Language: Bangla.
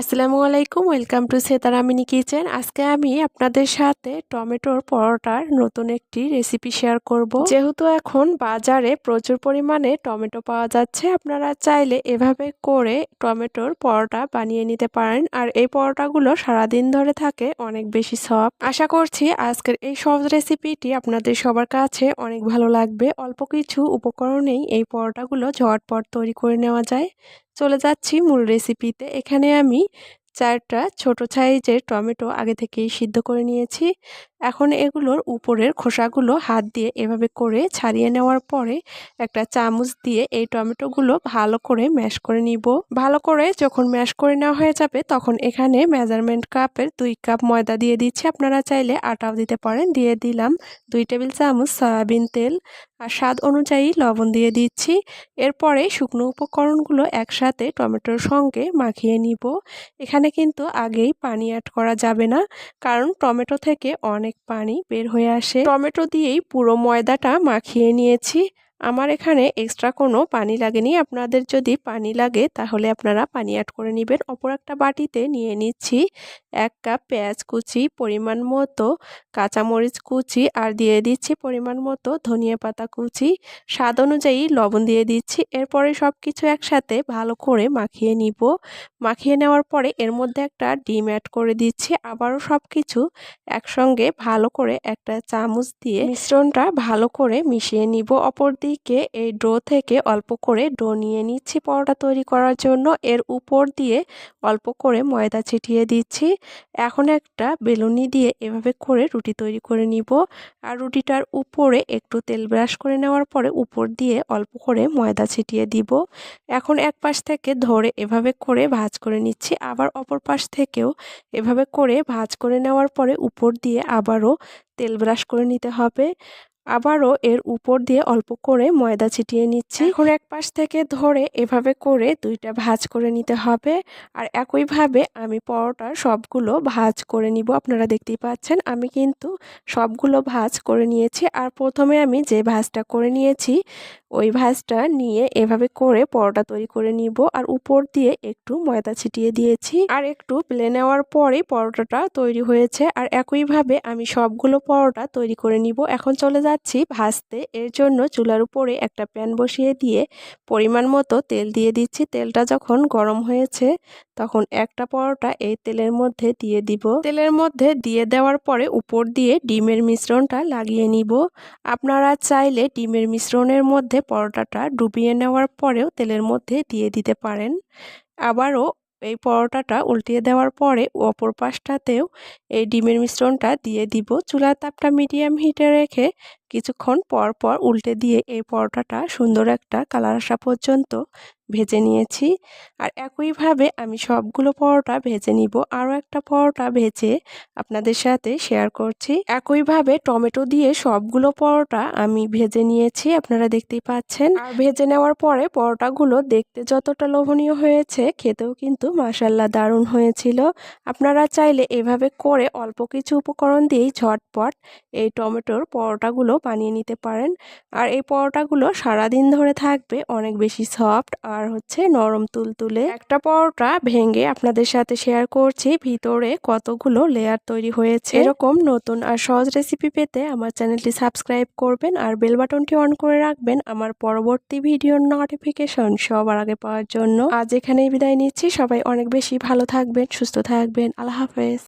আসসালামু আলাইকুম, ওয়েলকাম টু সেতারামিনি কিচেন। আজকে আমি আপনাদের সাথে টমেটোর পরোটার নতুন একটি রেসিপি শেয়ার করব। যেহেতু এখন বাজারে প্রচুর পরিমাণে টমেটো পাওয়া যাচ্ছে, আপনারা চাইলে এভাবে করে টমেটোর পরোটা বানিয়ে নিতে পারেন। আর এই পরোটাগুলো সারাদিন ধরে থাকে, অনেক বেশি সফট। আশা করছি আজকের এই সহজ রেসিপিটি আপনাদের সবার কাছে অনেক ভালো লাগবে। অল্প কিছু উপকরণেই এই পরোটাগুলো ঝটপট তৈরি করে নেওয়া যায়। চলে যাচ্ছি মূল রেসিপিতে এখানে আমি চারটা ছোট সাইজের টমেটো আগে থেকেই সিদ্ধ করে নিয়েছি। এখন এগুলোর উপরের খোসাগুলো হাত দিয়ে এভাবে করে ছাড়িয়ে নেওয়ার পরে একটা চামচ দিয়ে এই টমেটোগুলো ভালো করে ম্যাশ করে নিব। ভালো করে যখন ম্যাশ করে নেওয়া হয়ে যাবে তখন এখানে মেজারমেন্ট কাপের দুই কাপ ময়দা দিয়ে দিচ্ছি। আপনারা চাইলে আটাও দিতে পারেন। দিয়ে দিলাম দুই টেবিল চামচ সয়াবিন তেল আর স্বাদ অনুযায়ী লবণ দিয়ে দিচ্ছি। এরপরে শুকনো উপকরণগুলো একসাথে টমেটোর সঙ্গে মাখিয়ে নিব। এখানে কিন্তু আগেই পানি অ্যাড করা যাবে না। কারণ টমেটো থেকে অনেক পানি বের হয়ে আসে। টমেটো দিয়েই পুরো ময়দাটা মাখিয়ে নিয়েছি। আমার এখানে এক্সট্রা কোনো পানি লাগেনি। আপনাদের যদি পানি লাগে, তাহলে আপনারা পানি অ্যাড করে নেবেন। অপর একটা বাটিতে নিয়ে নিচ্ছি। এক কাপ পেঁয়াজ কুচি, পরিমাণ মতো কাঁচামরিচ কুচি আর দিয়ে দিচ্ছি পরিমাণ মতো ধনিয়া পাতা কুচি। স্বাদ অনুযায়ী লবণ দিয়ে দিচ্ছি। এরপরে সব কিছু একসাথে ভালো করে মাখিয়ে নিব। মাখিয়ে নেওয়ার পরে এর মধ্যে একটা ডিম অ্যাড করে দিচ্ছি। আবারও সব কিছু একসঙ্গে ভালো করে একটা চামচ দিয়ে মিশ্রণটা ভালো করে মিশিয়ে নিব। অপর দিকে এই ডো থেকে অল্প করে ডো নিয়ে নিচ্ছি পরোটা তৈরি করার জন্য। এর উপর দিয়ে অল্প করে ময়দা ছিটিয়ে দিচ্ছি। এখন একটা বেলুনি দিয়ে এভাবে করে রুটি তৈরি করে নিব। আর রুটিটার উপরে একটু তেল ব্রাশ করে নেওয়ার পরে উপর দিয়ে অল্প করে ময়দা ছিটিয়ে দিব। এখন এক পাশ থেকে ধরে এভাবে করে ভাজ করে নিচ্ছি। আবার অপর পাশ থেকেও এভাবে করে ভাজ করে নেওয়ার পরে উপর দিয়ে আবারও তেল ব্রাশ করে নিতে হবে। আবারও এর উপর দিয়ে অল্প করে ময়দা ছিটিয়ে নিচ্ছি। এখন এক পাশ থেকে ধরে এভাবে করে দুইটা ভাজ করে নিতে হবে। আর একইভাবে আমি পরোটার সবগুলো ভাজ করে নিব। আপনারা দেখতেই পাচ্ছেন, আমি কিন্তু সবগুলো ভাজ করে নিয়েছি। আর প্রথমে আমি যে ভাজটা করে নিয়েছি ওই ভাজটা নিয়ে এভাবে করে পরোটা তৈরি করে নিব। আর উপর দিয়ে একটু ময়দা ছিটিয়ে দিয়েছি। আর একটু প্লে নেওয়ার পরেই পরোটাটা তৈরি হয়েছে। আর একইভাবে আমি সবগুলো পরোটা তৈরি করে নিব। এখন চলে যাচ্ছি ভাজতে। এর জন্য চুলার উপরে একটা প্যান বসিয়ে দিয়ে পরিমাণ মতো তেল দিয়ে দিচ্ছি। তেলটা যখন গরম হয়েছে তখন একটা পরোটা এই তেলের মধ্যে দিয়ে দিব। তেলের মধ্যে দিয়ে দেওয়ার পরে উপর দিয়ে ডিমের মিশ্রণটা লাগিয়ে নিব। আপনারা চাইলে ডিমের মিশ্রণের মধ্যে পরোটাটা ডুবিয়ে নেওয়ার পরেও তেলের মধ্যে দিয়ে দিতে পারেন। আবারও এই পরোটাটা উল্টিয়ে দেওয়ার পরে অপর পাশটাতেও এই ডিমের মিশ্রণটা দিয়ে দিব। চুলার তাপটা মিডিয়াম হিটে রেখে কিছুক্ষণ পর পর উল্টে দিয়ে এই পরোটাটা সুন্দর একটা কালার আসা পর্যন্ত ভেজে নিয়েছি। আর একইভাবে আমি সবগুলো পরোটা ভেজে নিব। আরও একটা পরোটা ভেজে আপনাদের সাথে শেয়ার করছি। একইভাবে টমেটো দিয়ে সবগুলো পরোটা আমি ভেজে নিয়েছি, আপনারা দেখতেই পাচ্ছেন। আর ভেজে নেওয়ার পরে পরোটাগুলো দেখতে যতটা লোভনীয় হয়েছে, খেতেও কিন্তু মাসাল্লা দারুণ হয়েছিল। আপনারা চাইলে এভাবে করে অল্প কিছু উপকরণ দিয়েই ঝটপট এই টমেটোর পরোটাগুলো বানিয়ে নিতে পারেন। আর এই পরোটাগুলো সারাদিন ধরে থাকবে, অনেক বেশি সফট আর হচ্ছে নরম তুলতুলে। একটা পরোটা ভেঙে আপনাদের সাথে শেয়ার করছি, ভিতরে কতগুলো লেয়ার তৈরি হয়েছে। এরকম নতুন আর সহজ রেসিপি পেতে আমার চ্যানেলটি সাবস্ক্রাইব করবেন আর বেল বাটনটি অন করে রাখবেন আমার পরবর্তী ভিডিওর নোটিফিকেশন সবার আগে পাওয়ার জন্য। আজ এখানেই বিদায় নিচ্ছি। সবাই অনেক বেশি ভালো থাকবেন, সুস্থ থাকবেন। আল্লাহ হাফেজ।